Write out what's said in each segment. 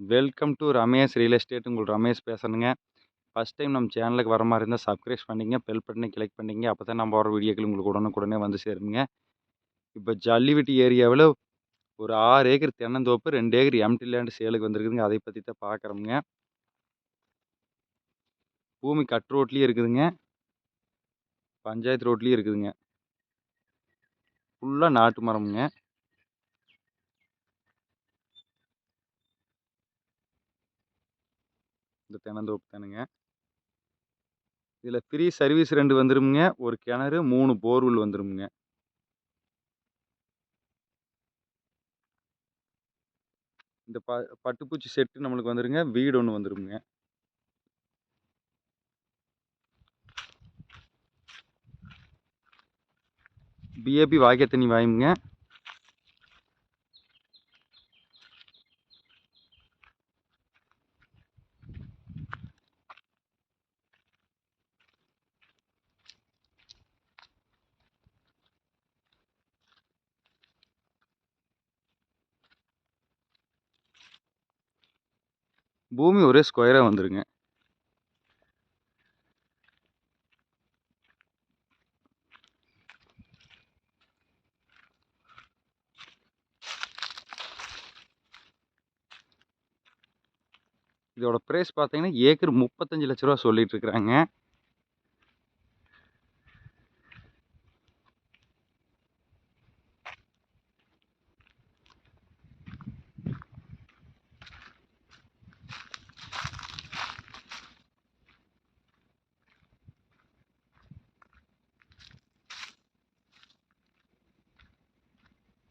Welcome to Ramesh real estate உங்களுக்கு Ramesh பேசணுங்க. First time நம்ம சேனலுக்கு வர மாதிரி இருந்தால் சப்ஸ்கிரைப் பண்ணிங்க பெல் பட்டனை கிளிக் பண்ணிங்க அப்போ தான் நம்ம வர வீடியோக்கள் உங்களுக்கு உடனுக்குடனே வந்து சேருங்க. இப்போ ஜல்லிவெட்டி ஏரியாவில் ஒரு ஆறு ஏக்கர் தென்னந்தோப்பு ரெண்டு ஏக்கர் எம்டி லேண்டு சேலுக்கு வந்திருக்குதுங்க. அதை பற்றி தான் பார்க்குறோமுங்க பூமி கட் ரோட்லேயும் இருக்குதுங்க. பஞ்சாயத்து ரோட்லேயும் இருக்குதுங்க. ஃபுல்லாக நாட்டு மரமுங்க. இந்த தென்னந்தோப்பு தானுங்க. இதில் ஃப்ரீ சர்வீஸ் ரெண்டு வந்துருமுங்க. ஒரு கிணறு மூணு போர்வெல் வந்துருமுங்க. இந்த ப பட்டுப்பூச்சி செட்டு நம்மளுக்கு வந்துருங்க. வீடு ஒன்று வந்துருமுங்க. பிஏபி வாக்கிய தண்ணி வாயுங்க. பூமி ஒரே ஸ்கொயராக வந்துருங்க. இதோட ப்ரைஸ் பார்த்தீங்கன்னா ஏக்கர் முப்பத்தஞ்சு லட்ச ரூபா சொல்லிட்டு இருக்கிறாங்க.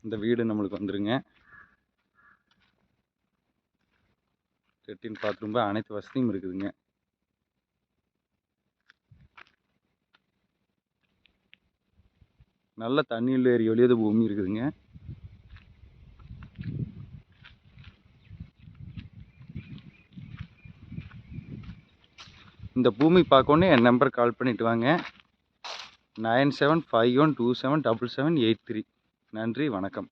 இந்த வீடு நம்மளுக்கு வந்துருங்க. லெட்டின் பாத்ரூம் அனைத்து வசதியும் இருக்குதுங்க. நல்ல தண்ணியில் ஏறி ஒளியது பூமி இருக்குதுங்க. இந்த பூமி பார்க்கணுன்னே என் நம்பர் கால் பண்ணிட்டு வாங்க. Nine seven five one two seven double seven eight three. நன்றி வணக்கம்.